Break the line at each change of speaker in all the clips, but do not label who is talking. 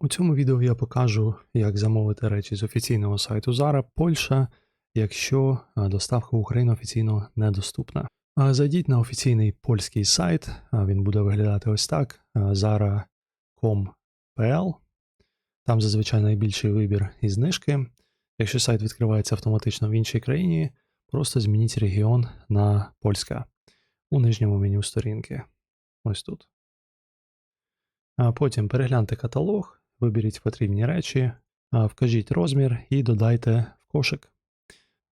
У цьому відео я покажу, як замовити речі з офіційного сайту Zara Польща, якщо доставка в Україну офіційно недоступна. Зайдіть на офіційний польський сайт, він буде виглядати ось так: zara.com.pl. Там зазвичай найбільший вибір і знижки. Якщо сайт відкривається автоматично в іншій країні, просто змініть регіон на польська у нижньому меню сторінки. Ось тут. Потім перегляньте каталог, виберіть потрібні речі, вкажіть розмір і додайте в кошик.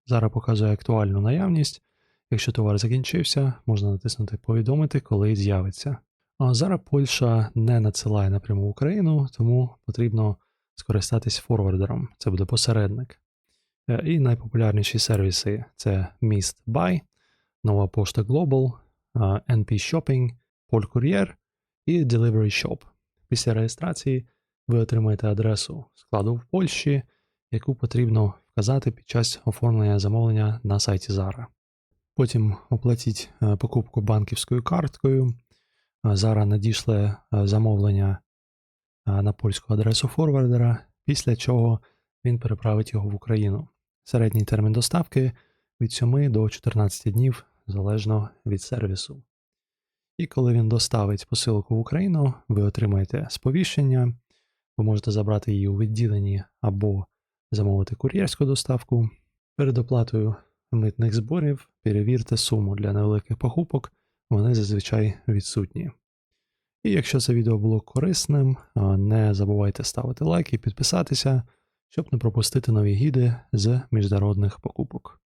Зараз показує актуальну наявність. Якщо товар закінчився, можна натиснути Повідомити, коли з'явиться. А зараз Польща не надсилає напряму в Україну, тому потрібно скористатись форвардером. Це буде посередник. Е, І найпопулярніші сервіси це Mist Buy, Нова Пошта Global, NP Shopping, Polcourier і Delivery Shop. Після реєстрації ви отримаєте адресу складу в Польщі, яку потрібно вказати під час оформлення замовлення на сайті Zara. Потім оплатіть е, покупку банківською карткою. Е, Zara надішле е, замовлення е, на польську адресу форвардера, після чого він переправить його в Україну. Середній термін доставки від 7 до 14 днів залежно від сервісу. І коли він доставить посилку в Україну, ви отримаєте сповіщення, ви можете забрати її у відділенні або замовити кур'єрську доставку. Перед оплатою митних зборів перевірте суму для невеликих покупок, вони зазвичай відсутні. І якщо це відео було корисним, не забувайте ставити лайк і підписатися, щоб не пропустити нові гіди з міжнародних покупок.